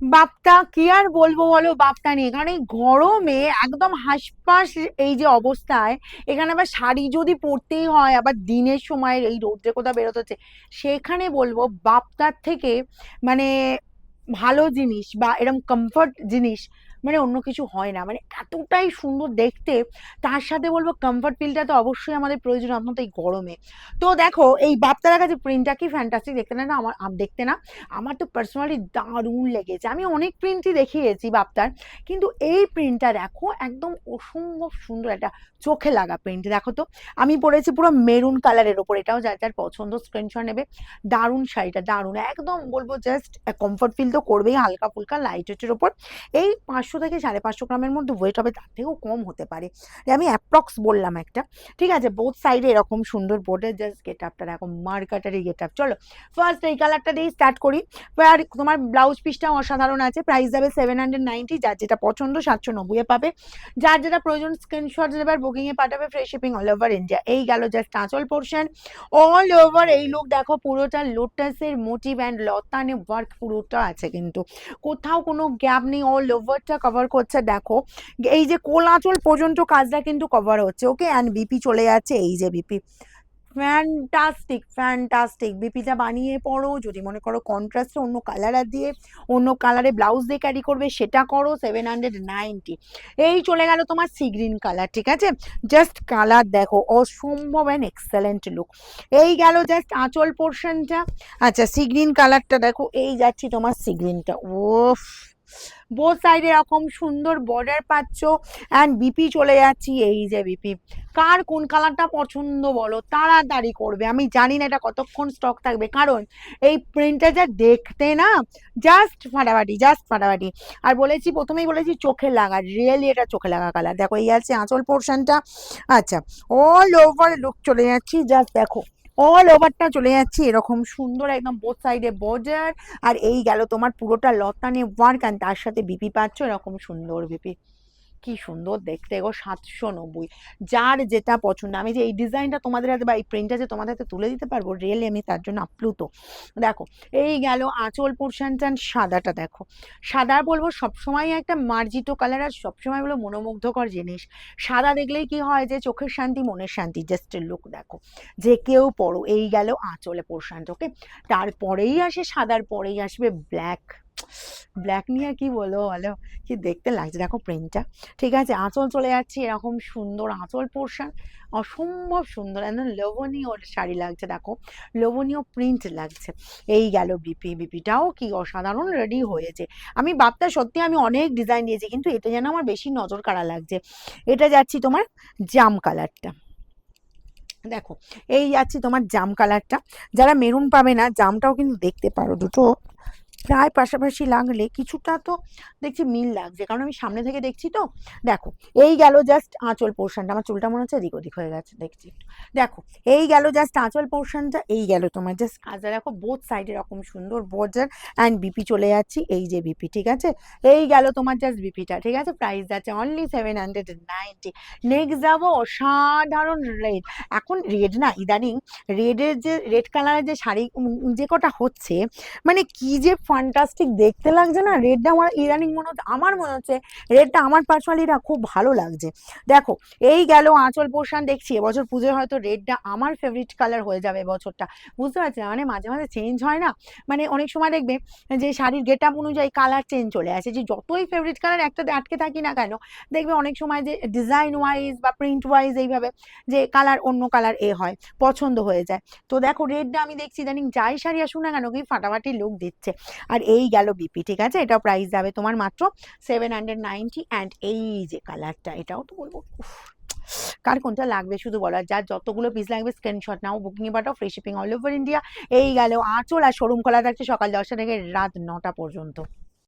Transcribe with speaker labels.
Speaker 1: বাপটা কি আর বলব বলো, বাপটা নিয়ে কারণ এই গরমে একদম হাসপাস এই যে অবস্থায়, এখানে আবার শাড়ি যদি পরতেই হয়, আবার দিনের সময় এই রৌদ্রে কোথাও বেরোতে হচ্ছে, সেখানে বলব বাপটার থেকে মানে ভালো জিনিস বা এরকম কমফর্ট জিনিস মানে অন্য কিছু হয় না। মানে এতটাই সুন্দর দেখতে। তার সাথে বলব কমফর্ট ফিলটা তো অবশ্যই আমাদের প্রয়োজন আপনার এই গরমে। তো দেখো, এই বাপতার কাছে প্রিন্টটা কি ফ্যান্টাস্টিক দেখতে না আমার দেখতে না। আমার তো পার্সোনালি দারুণ লেগেছে। আমি অনেক প্রিন্টই দেখিয়েছি বাপ্তার কিন্তু এই প্রিন্টটা দেখো, একদম অসম্ভব সুন্দর একটা চোখে লাগা প্রিন্ট দেখো তো। আমি পরেছি পুরো মেরুন কালারের ওপর এটাও যার যার পছন্দ স্ক্রিনশট নেবে। দারুণ শাড়িটা, দারুণ। একদম বলব জাস্ট কমফর্ট ফিল তো করবেই হালকা ফুলকা লাইট ওয়েটের ওপর এই পাঁচশো থেকে সাড়ে পাঁচশো গ্রামের মধ্যে ওয়েট হবে, তার থেকেও কম হতে পারে। আমি অ্যাপ্রক্স বললাম একটা, ঠিক আছে? বোথ সাইডে এরকম সুন্দর বোর্ডের জাস্ট গেট আপটা দেখো মার্কাটারি গেট আপ চলো ফার্স্ট এই কালারটা দিয়েই স্টার্ট করি। আর তোমার ব্লাউজ পিসটাও অসাধারণ আছে প্রাইস যাবে সেভেন হান্ড্রেড নাইনটি যার যেটা পছন্দ সাতশো নব্বইয়ে পাবে। যার যেটা প্রয়োজন স্ক্রিনশট দেবে আর বুকিংয়ে পাঠাবে free shipping all over India এই গেল জাস্ট আঁচল পোর্শন অল ওভার এই লুক দেখো, পুরোটা লোটাসের মোটিভ অ্যান্ড লতানে ওয়ার্ক পুরোটা আছে কিন্তু। কোথাও কোনো গ্যাপ নেই অল ওভারটা কভার করছে, দেখো। এই যে কোল আঁচল পর্যন্ত কাজটা কিন্তু কভার হচ্ছে ওকে অ্যান্ড বিপি চলে যাচ্ছে, এই যে বিপি ফ্যান্টাস্টিক ফ্যান্টাস্টিক বিপিটা বানিয়ে পড়ো, যদি মনে করো কন্ট্রাস্টে অন্য কালার দিয়ে, অন্য কালারে ব্লাউজ দিয়ে ক্যারি করবে, সেটা করো সেভেন হান্ড্রেড নাইনটি এই চলে গেল তোমার সি গ্রিন কালার ঠিক আছে? জাস্ট কালার দেখো, অসম্ভব অ্যান্ড এক্সেলেন্ট লুক এই গেল জাস্ট আঁচল পোর্শনটা আচ্ছা সি গ্রিন কালারটা দেখো, এই যাচ্ছি তোমার সি গ্রিনটা ওফ বোথ সাইডে এরকম সুন্দর বর্ডার পাচ্ছ অ্যান্ড বিপি চলে যাচ্ছি। এই যে বিপি কার কোন কালারটা পছন্দ বলো, তাড়াতাড়ি করবে। আমি জানি না এটা কতক্ষণ স্টক থাকবে। কারণ এই প্রিন্টটা যা দেখতে না জাস্ট ফাটাফাটি জাস্ট ফাটাফাটি। আর বলেছি, প্রথমেই বলেছি চোখে লাগা রিয়েলি এটা চোখে লাগা কালার দেখো, এই আছে আঁচল পোর্শনটা আচ্ছা অল ওভার লুক চলে যাচ্ছি। জাস্ট দেখো। অল ওভারটা চলে যাচ্ছে, এরকম সুন্দর একদম বোথ সাইডে বর্ডার আর এই গেল তোমার পুরোটা লতানে ওয়ার্ক আর তার সাথে বিপি পাচ্ছ, এরকম সুন্দর বিপি কি সুন্দর দেখতে গো, সাতশো নব্বই। যার যেটা পছন্দ, আমি যে এই ডিজাইনটা তোমাদের হাতে বা এই প্রিন্টটা যে তোমাদের হাতে তুলে দিতে পারব রিয়েলি আমি তার জন্য আপ্লুত। দেখো, এই গেল আঁচল পোর্শনটা সাদাটা দেখো। সাদা বলব সবসময় একটা মার্জিত কালার আর সবসময় বলব মনোমুগ্ধকর জিনিস। সাদা দেখলেই কি হয় যে চোখের শান্তি, মনের শান্তি জাস্ট লুক দেখো। যে কেউ পড়ো এই গেল আঁচলে পোর্শনটা ওকে তারপরেই আসে, সাদার পরেই আসবে ব্ল্যাক ব্ল্যাক নিয়ে কি বলব বলো? কি দেখতে লাগছে? দেখো প্রিন্টটা ঠিক আছে, আঁচল চলে যাচ্ছে, এরকম সুন্দর আঁচল পোর্শন। অসম্ভব সুন্দর। একদম লোভনীয় শাড়ি লাগছে, দেখো। লোভনীয় প্রিন্ট লাগছে। এই গেল বিপি বিপিটাও কি অসাধারণ রেডি হয়েছে। আমি বাপটা সত্যি আমি অনেক ডিজাইন দিয়েছি, কিন্তু এটা যেন আমার বেশি নজর কাড়া লাগছে। এটা যাচ্ছি তোমার জাম কালারটা দেখো, এই যাচ্ছি তোমার জাম কালারটা যারা মেরুন পাবে না, জামটাও কিন্তু দেখতে পারো দুটো। প্রায় পাশাপাশি লাগলে কিছুটা তো দেখছি মিল লাগছে। কারণ আমি সামনে থেকে দেখছি তো, দেখো, এই গেল জাস্ট আঁচল পোর্শনটা আমার চুলটা মনে হচ্ছে এদিক ওদিক হয়ে গেছে, দেখছি। দেখো, এই গেল জাস্ট আঁচল পোর্শনটা এই গেল তোমার জাস্ট কাজটা। দেখো বোথ সাইডে এরকম সুন্দর বর্ডার অ্যান্ড বিপি চলে যাচ্ছি, এই যে বিপি ঠিক আছে? এই গেল তোমার জাস্ট বিপিটা ঠিক আছে? প্রাইস যাচ্ছে only seven hundred ninety next যাব অসাধারণ রেড এখন রেড না, ইদানিং রেডের যে রেড কালারের যে শাড়ি যে কটা হচ্ছে মানে কি যে ফ্যান্টাস্টিক দেখতে লাগছে না? রেডটা আমার ইদানিং মনে হচ্ছে, আমার মনে হচ্ছে রেডটা আমার পার্সোনালিটা খুব ভালো লাগছে। দেখো, এই গেল আঁচল পোষণ, দেখছি এবছর পুজোয় হয়তো রেডটা আমার ফেভারিট কালার হয়ে যাবে এবছরটা। বুঝতে পারছি মানে মাঝে মাঝে চেঞ্জ হয় না? মানে অনেক সময় দেখবে যে শাড়ির গেট আপ অনুযায়ী কালার চেঞ্জ চলে আসে। যে যতই ফেভারিট কালার একটাতে আটকে থাকি না কেন, দেখবে অনেক সময় যে ডিজাইন ওয়াইজ বা প্রিন্ট ওয়াইজ এইভাবে যে কালার অন্য কালার এ হয়, পছন্দ হয়ে যায়। তো দেখো রেডটা আমি দেখছি ইদানিং যাই শাড়ি আসুক না কেন, কি ফাটাফাটি লুক দিচ্ছে। আর এই গেল বিপি ঠিক আছে? এটাও প্রাইস যাবে তোমার মাত্র সেভেন হান্ড্রেড নাইনটি অ্যান্ড এই যে কালারটা এটাও তো বলব কার কোনটা লাগবে শুধু বলো যার যতগুলো পিস লাগবে স্ক্রিনশট নাও বুকিং এ পাঠাও free shipping all over India এই গেল আঁচল আর শোরুম খোলা থাকছে সকাল দশটা থেকে রাত নটা পর্যন্ত।